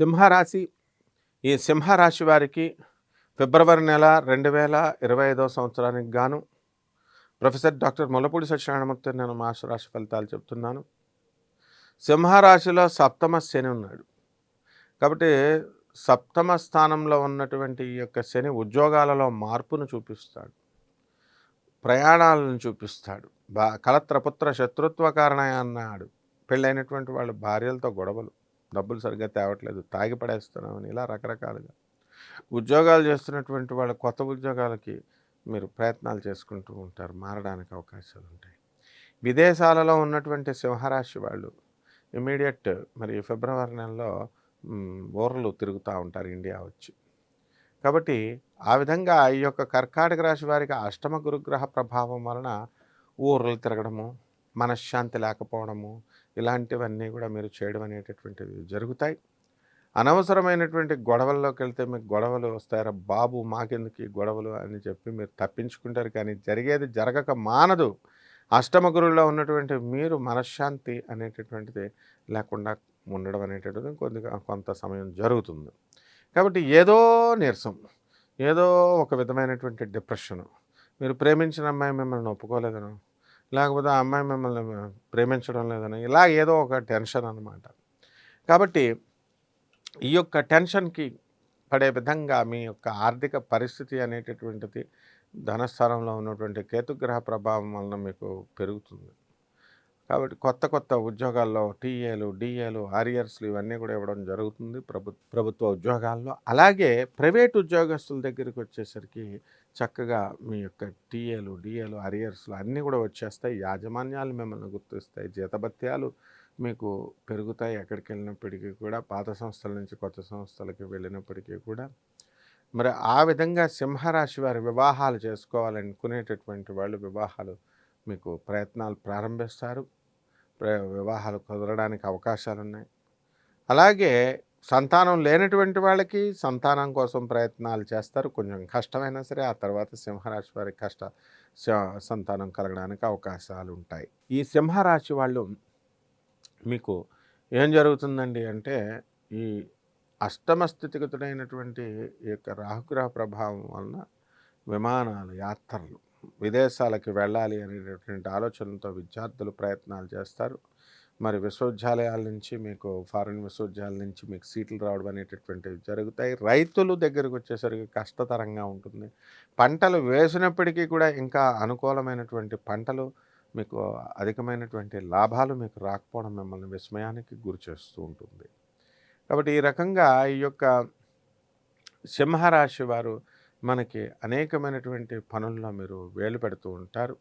సింహరాశి ఈ సింహరాశి వారికి ఫిబ్రవరి నెల రెండు వేల ఇరవై ఐదవ సంవత్సరానికి గాను ప్రొఫెసర్ డాక్టర్ ముల్లపూడి సత్యనారాయణమూర్తి నేను మాస్టర్ రాశి ఫలితాలు చెప్తున్నాను. సింహరాశిలో సప్తమ శని ఉన్నాడు. కాబట్టి సప్తమ స్థానంలో ఉన్నటువంటి ఈ యొక్క శని ఉద్యోగాలలో మార్పును చూపిస్తాడు. ప్రయాణాలను చూపిస్తాడు. బా కలత్రపుత్ర శత్రుత్వ కారణ అన్నాడు పెళ్ళైనటువంటి వాళ్ళ భార్యలతో గొడవలు. డబ్బులు సరిగ్గా తేవట్లేదు తాగి పడేస్తున్నామని ఇలా రకరకాలుగా. ఉద్యోగాలు చేస్తున్నటువంటి వాళ్ళ కొత్త ఉద్యోగాలకి మీరు ప్రయత్నాలు చేసుకుంటూ ఉంటారు మారడానికి అవకాశాలు ఉంటాయి. విదేశాలలో ఉన్నటువంటి సింహరాశి వాళ్ళు ఇమీడియట్ మరి ఫిబ్రవరి నెలలో ఊర్లు తిరుగుతూ ఉంటారు ఇండియా వచ్చి. కాబట్టి ఆ విధంగా ఈ యొక్క కర్కాటక రాశి వారికి అష్టమ గురుగ్రహ ప్రభావం వలన ఊర్లు తిరగడము మనశ్శాంతి లేకపోవడము ఇలాంటివన్నీ కూడా మీరు చేయడం అనేటటువంటివి జరుగుతాయి. అనవసరమైనటువంటి గొడవల్లోకి వెళ్తే మీకు గొడవలు వస్తాయా బాబు మాకెందుకు ఈ గొడవలు అని చెప్పి మీరు తప్పించుకుంటారు కానీ జరిగేది జరగక మానదు. అష్టమ గురువులో ఉన్నటువంటి మీరు మనశ్శాంతి అనేటటువంటిది లేకుండా ఉండడం అనేటటువంటిది కొద్దిగా కొంత సమయం జరుగుతుంది. కాబట్టి ఏదో నీరసం ఏదో ఒక విధమైనటువంటి డిప్రెషను మీరు ప్రేమించిన అమ్మాయి మిమ్మల్ని ఒప్పుకోలేదను లేకపోతే ఆ అమ్మాయి మిమ్మల్ని ప్రేమించడం లేదని ఇలా ఏదో ఒక టెన్షన్ అనమాట కాబట్టి ఈ యొక్క టెన్షన్కి పడే విధంగా మీ యొక్క ఆర్థిక పరిస్థితి అనేటటువంటిది ధనస్థానంలో ఉన్నటువంటి కేతుగ్రహ ప్రభావం వలన మీకు పెరుగుతుంది. కాబట్టి కొత్త కొత్త ఉద్యోగాల్లో టీఏలు డిఏలు ఆరియర్స్లు ఇవన్నీ కూడా ఇవ్వడం జరుగుతుంది ప్రభు ప్రభుత్వ ఉద్యోగాల్లో. అలాగే ప్రైవేట్ ఉద్యోగస్తుల దగ్గరికి వచ్చేసరికి చక్కగా మీ యొక్క టీఏలు డిఏలు అరియర్స్లు అన్నీ కూడా వచ్చేస్తాయి. యాజమాన్యాలు మిమ్మల్ని గుర్తిస్తాయి. జీతభత్యాలు మీకు పెరుగుతాయి ఎక్కడికి వెళ్ళినప్పటికీ కూడా. పాత సంస్థల నుంచి కొత్త సంస్థలకి వెళ్ళినప్పటికీ కూడా. మరి ఆ విధంగా సింహరాశి వారి వివాహాలు చేసుకోవాలనుకునేటటువంటి వాళ్ళు వివాహాలు మీకు ప్రయత్నాలు ప్రారంభిస్తారు. వివాహాలు కుదరడానికి అవకాశాలు ఉన్నాయి అలాగే సంతానం లేనటువంటి వాళ్ళకి సంతానం కోసం ప్రయత్నాలు చేస్తారు. కొంచెం కష్టమైనా సరే ఆ తర్వాత సింహరాశి వారికి కష్ట స- సంతానం కలగడానికి అవకాశాలు ఉంటాయి. ఈ సింహరాశి వాళ్ళు మీకు ఏం జరుగుతుందండి అంటే ఈ అష్టమ స్థితిగతుడైనటువంటి ఈ యొక్క రాహుగ్రహ ప్రభావం వలన విమానాలు యాత్రలు విదేశాలకి వెళ్ళాలి అనేటటువంటి ఆలోచనతో విద్యార్థులు ప్రయత్నాలు చేస్తారు. మరి విశ్వవిద్యాలయాల నుంచి మీకు ఫారిన్ విశ్వవిద్యాలయాల నుంచి మీకు సీట్లు రావడం అనేటటువంటివి జరుగుతాయి. రైతులు దగ్గరకు వచ్చేసరికి కష్టతరంగా ఉంటుంది. పంటలు వేసినప్పటికీ కూడా ఇంకా అనుకూలమైనటువంటి పంటలు మీకు అధికమైనటువంటి లాభాలు మీకు రాకపోవడం మిమ్మల్ని విస్మయానికి గురి చేస్తూ ఉంటుంది. కాబట్టి ఈ రకంగా ఈ యొక్క సింహరాశి వారు మనకి అనేకమైనటువంటి పనుల్లో మీరు వేలు పెడుతూ ఉంటారు.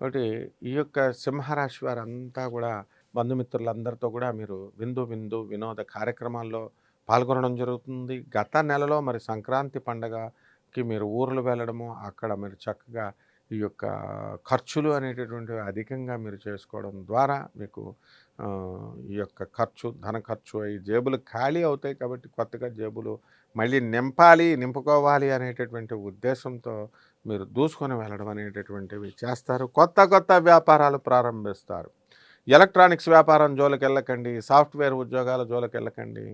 కాబట్టి ఈ యొక్క సింహరాశి వారంతా కూడా బంధుమిత్రులందరితో కూడా మీరు విందు విందు వినోద కార్యక్రమాల్లో పాల్గొనడం జరుగుతుంది. గత నెలలో మరి సంక్రాంతి పండగకి మీరు ఊర్లు వెళ్ళడము అక్కడ మీరు చక్కగా ఈ యొక్క ఖర్చులు అనేటటువంటివి అధికంగా మీరు చేసుకోవడం ద్వారా మీకు ఈ యొక్క ఖర్చు ధన ఖర్చు అయ్యి జేబులు ఖాళీ అవుతాయి కాబట్టి కొత్తగా జేబులు మళ్ళీ నింపాలి నింపుకోవాలి అనేటటువంటి ఉద్దేశంతో మీరు దూసుకొని వెళ్ళడం అనేటటువంటివి చేస్తారు. కొత్త కొత్త వ్యాపారాలు ప్రారంభిస్తారు. ఎలక్ట్రానిక్స్ వ్యాపారం జోలికి వెళ్ళకండి సాఫ్ట్వేర్ ఉద్యోగాల జోలికి వెళ్ళకండి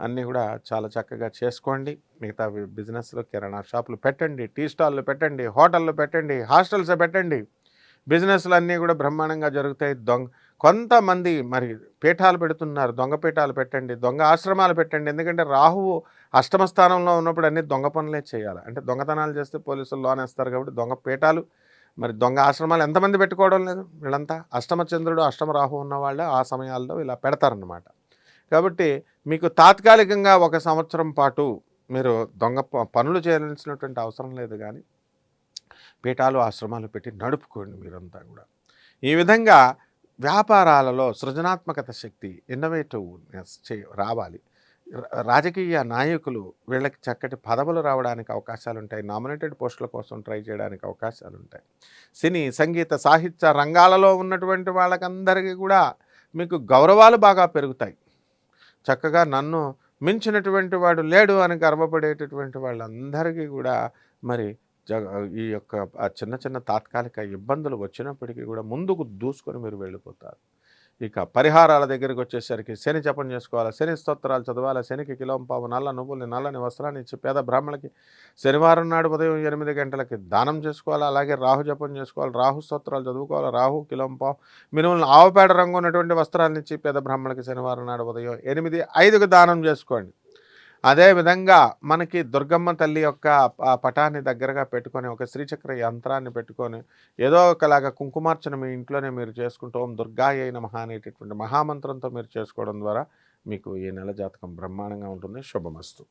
అన్నీ కూడా చాలా చక్కగా చేసుకోండి. మిగతా బిజినెస్లో కిరాణా షాపులు పెట్టండి టీ స్టాల్లు పెట్టండి హోటళ్ళు పెట్టండి హాస్టల్స్ పెట్టండి. బిజినెస్లు అన్నీ కూడా బ్రహ్మాండంగా జరుగుతాయి. దొంగ కొంతమంది మరి పీఠాలు పెడుతున్నారు. దొంగ పీఠాలు పెట్టండి దొంగ ఆశ్రమాలు పెట్టండి. ఎందుకంటే రాహువు అష్టమ స్థానంలో ఉన్నప్పుడు అన్ని దొంగ పనులే చేయాలి. అంటే దొంగతనాలు చేస్తే పోలీసులు లోన్ వేస్తారు కాబట్టి దొంగ పీఠాలు మరి దొంగ ఆశ్రమాలు ఎంతమంది పెట్టుకోవడం లేదు వీళ్ళంతా. అష్టమ చంద్రుడు అష్టమ రాహు ఉన్న వాళ్ళే ఆ సమయాల్లో ఇలా పెడతారనమాట కాబట్టి మీకు తాత్కాలికంగా ఒక సంవత్సరం పాటు మీరు దొంగ పనులు చేయాల్సినటువంటి అవసరం లేదు కానీ పీఠాలు ఆశ్రమాలు పెట్టి నడుపుకోండి మీరంతా కూడా. ఈ విధంగా వ్యాపారాలలో సృజనాత్మకత శక్తి ఇన్నోవేటివ్నెస్ చే రావాలి. రాజకీయ నాయకులు వీళ్ళకి చక్కటి పదవులు రావడానికి అవకాశాలు ఉంటాయి నామినేటెడ్ పోస్టుల కోసం ట్రై చేయడానికి అవకాశాలు ఉంటాయి సినీ సంగీత సాహిత్య రంగాలలో ఉన్నటువంటి వాళ్ళకందరికీ కూడా మీకు గౌరవాలు బాగా పెరుగుతాయి. చక్కగా నన్ను మించినటువంటి వాడు లేడు అని గర్వపడేటటువంటి వాళ్ళందరికీ కూడా మరి ఈ యొక్క చిన్న చిన్న తాత్కాలిక ఇబ్బందులు వచ్చినప్పటికీ కూడా ముందుకు దూసుకొని మీరు వెళ్ళిపోతారు. ఇక పరిహారాల దగ్గరికి వచ్చేసరికి శని జపం చేసుకోవాలి? శని స్తోత్రాలు చదవాలి? శనికి కిలోంపావు నల్ల నువ్వుల్ని నల్లని వస్త్రాన్ని ఇచ్చి పేద బ్రాహ్మణులకి శనివారం నాడు ఉదయం ఎనిమిది గంటలకి దానం చేసుకోవాలి? అలాగే రాహు జపం చేసుకోవాలి? రాహు స్తోత్రాలు చదువుకోవాలి? రాహు కిలోంపావు మినుములను ఆవుపేడ రంగు ఉన్నటువంటి వస్త్రాన్ని ఇచ్చి పేద బ్రాహ్మణులకి శనివారం నాడు ఉదయం ఎనిమిది ఐదుకు దానం చేసుకోండి. అదేవిధంగా మనకి దుర్గమ్మ తల్లి యొక్క పటాన్ని దగ్గరగా పెట్టుకొని ఒక శ్రీచక్ర యంత్రాన్ని పెట్టుకొని ఏదో ఒకలాగా కుంకుమార్చన మీ ఇంట్లోనే మీరు చేసుకుంటూ ఓం దుర్గాయ నమః అనేటటువంటి మహామంత్రంతో మీరు చేసుకోవడం ద్వారా మీకు ఈ నెల జాతకం బ్రహ్మాండంగా ఉంటుంది. శుభమస్తు.